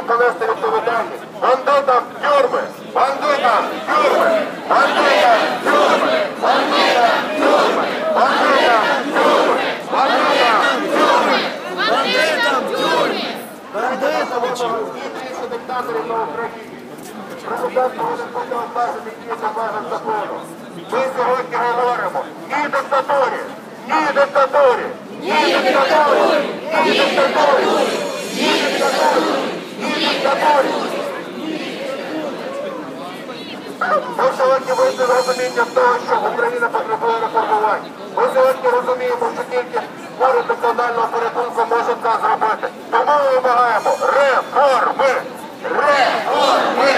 повинні понести відповідальність. Бандитам тюрми! Бандитам тюрми! Бандитам тюрми! Бандитам тюрми! Бандитам тюрми! Бандитам тюрми! Бандитам тюрми! Бандитам тюрми! Більше диктаторів на Україні. Президент повинен бути обмежений тільки межах закону. Ми сьогодні говоримо ні диктатурі, ні диктатурі, ні диктатурі, ні диктатурі. Ми сьогодні вийшли з розуміння того, що Україна потребує реформувань. Ми сьогодні розуміємо, що тільки уряд національного порятунку може це зробити. Тому ми вимагаємо реформи! Реформи!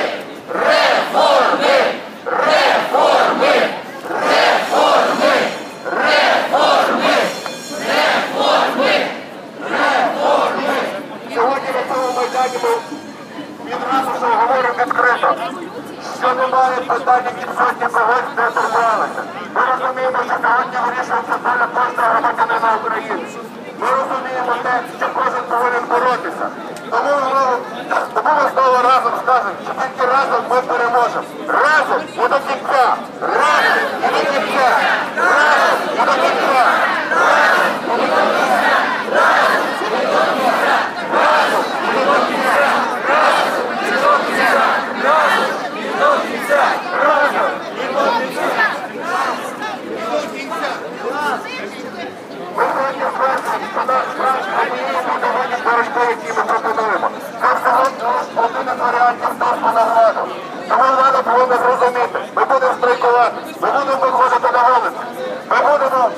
Реформи! Реформи! Реформи! Реформи! Реформи! Реформи! Сьогодні на цьому майдані ми відразу вже говоримо відкрито, що немає питань, які сьогодні когось не турбувалися. Ми розуміємо, що сьогодні вирішується доля кожного громадянина України. Ми розуміємо те, що кожен повинен боротися. Тому ми знову разом скажемо, що тільки разом ми переможемо. Разом і до кінця! Разом і до кінця! Разом і до кінця! Разом і до кінця! Разом і до кінця! Разом і до кінця! Разом і до кінця! Разом і до кінця! Разом і до кінця! Ми сьогодні вважаємо, що наш брат однієї будовані боротьби, які ми пропонуємо. Це всього один із варіантів доступу на владу. Тому влада повинна зрозуміти, ми будемо страйкувати, ми будемо виходити на вулиці, ми будемо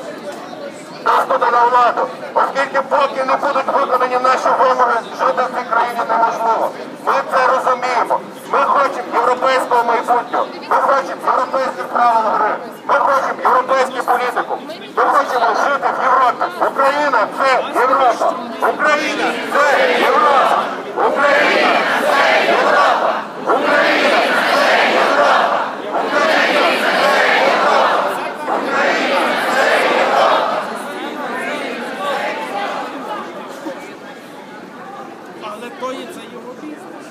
наступити на владу, оскільки поки не будуть виконані наші вимоги, жити в цій країні неможливо. Ми це розуміємо. Ми хочемо європейського майбутнього, ми хочемо європейських правил гри, Але то є це його бізнес.